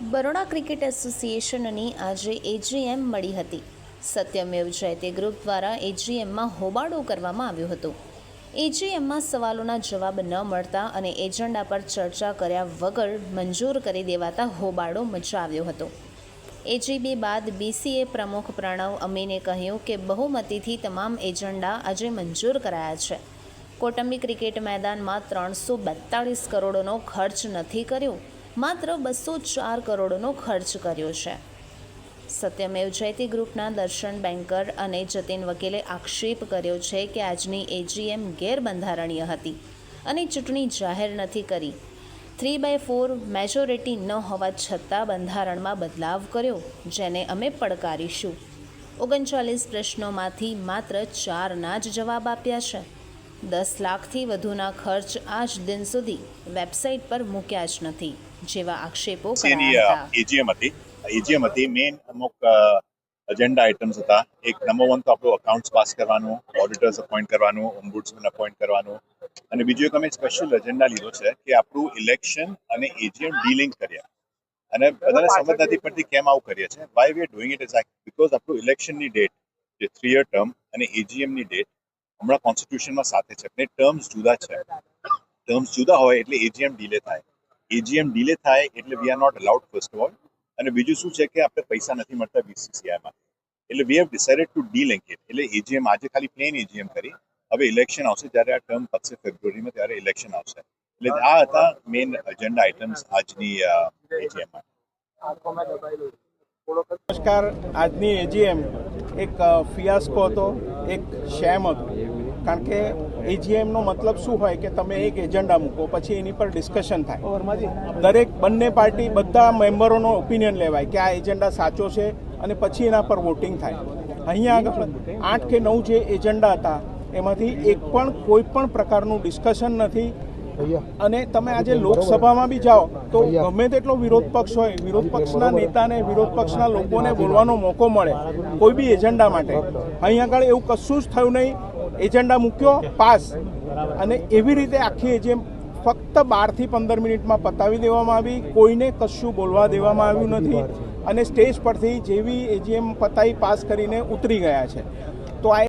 Baroda cricket એસોસિએશનની આજે AGM મળી હતી. સત્યમેવ જયતે ગ્રુપ દ્વારા એજીએમમાં હોબાળો કરવામાં આવ્યો હતો. એજીએમમાં સવાલોના જવાબ ન મળતા અને એજન્ડા પર ચર્ચા કર્યા વગર મંજૂર કરી દેવાતા હોબાળો મચાવ્યો હતો. એજીબી બાદ બીસીએ પ્રમુખ પ્રણવ અમીને કહ્યું કે બહુમતીથી તમામ એજન્ડા આજે મંજૂર કરાયા છે. કોટંબી ક્રિકેટ મેદાનમાં ત્રણસો બેતાળીસ કરોડનો ખર્ચ નથી કર્યો. માત્ર બસો ચાર કરોડનો ખર્ચ કર્યો છે. સત્યમેવ જયતી ગ્રુપના દર્શન બેન્કર અને જતીન વકીલે આક્ષેપ કર્યો છે કે આજની એજીએમ ગેરબંધારણીય હતી અને ચૂંટણી જાહેર નથી કરી. થ્રી બાય ફોર મેજોરિટી ન હોવા છતાં બંધારણમાં બદલાવ કર્યો, જેને અમે પડકારીશું. ઓગણચાલીસ પ્રશ્નોમાંથી માત્ર ચારના જ જવાબ આપ્યા છે. દસ લાખથી વધુના ખર્ચ આજ દિન સુધી વેબસાઇટ પર મૂક્યા જ નથી જેવા આક્ષેપો એજીએમ હતી. એજીએમ હતી. મેઇન અમુક એજન્ડા આઇટમ્સ હતા. એક નંબર વન તો આપણું અકાઉન્ટ્સ પાસ કરવાનું ઓડિટર્સ અપોઇન્ટ કરવાનું ઓમ્બુડ્સમેન અપોઇન્ટ કરવાનું. અને બીજું એક અમે સ્પેશિયલ એજન્ડા લીધો છે કે આપણું ઇલેક્શન અને એજીએમ ડીલિંગ કર્યા અને બધાને સમજ નથી પડતી કેમ આવું કરીએ છીએ why we are doing it is because આપણું ઇલેક્શનની ડેટ જે થ્રી યર ટર્મ અને એજીએમની ડેટ હમણાં કોન્સ્ટિટ્યુશનમાં સાથે છે અને ટર્મ્સ જુદા છે. ટર્મ્સ જુદા હોય એટલે એજીએમ ડીલે થાય. એજીએમ ડીલે થાય એટલે we are not allowed first of all અને બીજું શું છે કે આપણે પૈસા નથી મળતા બીસીસીઆઈમાં એટલે we have decided to delink it એટલે એજીએમ આજે ખાલી પ્લેન એજીએમ કરી. હવે ઇલેક્શન આવશે જ્યારે આ ટર્મ પતશે ફેબ્રુઆરીમાં ત્યારે ઇલેક્શન આવશે. એટલે આ હતા મેઇન એજન્ડા આઇટમ્સ આજની એજીએમમાં નમસ્કાર. આજની એજીએમ એક ફિયાસ્કો હતો. એક શેમ હતું. કારણ કે એજીએમનો મતલબ શું હોય કે તમે એક એજન્ડા મૂકો પછી એની પર ડિસ્કશન થાય. દરેક બંને પાર્ટી બધા મેમ્બરોનો ઓપિનિયન લેવાય કે આ એજન્ડા સાચો છે અને પછી એના પર વોટિંગ થાય. અહીંયા આગળ આઠ કે નવ જે એજન્ડા હતા એમાંથી એક પણ કોઈ પણ પ્રકારનું ડિસ્કશન નથી. અને તમે આજે લોકસભામાં બી જાઓ તો ગમે તેટલો વિરોધ પક્ષ હોય વિરોધ પક્ષના નેતાને વિરોધ પક્ષના લોકોને બોલવાનો મોકો મળે કોઈ બી એજન્ડા માટે. અહીં આગળ એવું કશું જ થયું નહીં. એજન્ડા મૂક્યો પાસ. અને એવી રીતે આખી એજેમ ફક્ત બારથી પંદર મિનિટમાં પતાવી દેવામાં આવી. કોઈને કશું બોલવા દેવામાં આવ્યું નથી. અને સ્ટેજ પરથી જેવી એજીએમ પતાવી પાસ કરીને ઉતરી ગયા છે. તો આ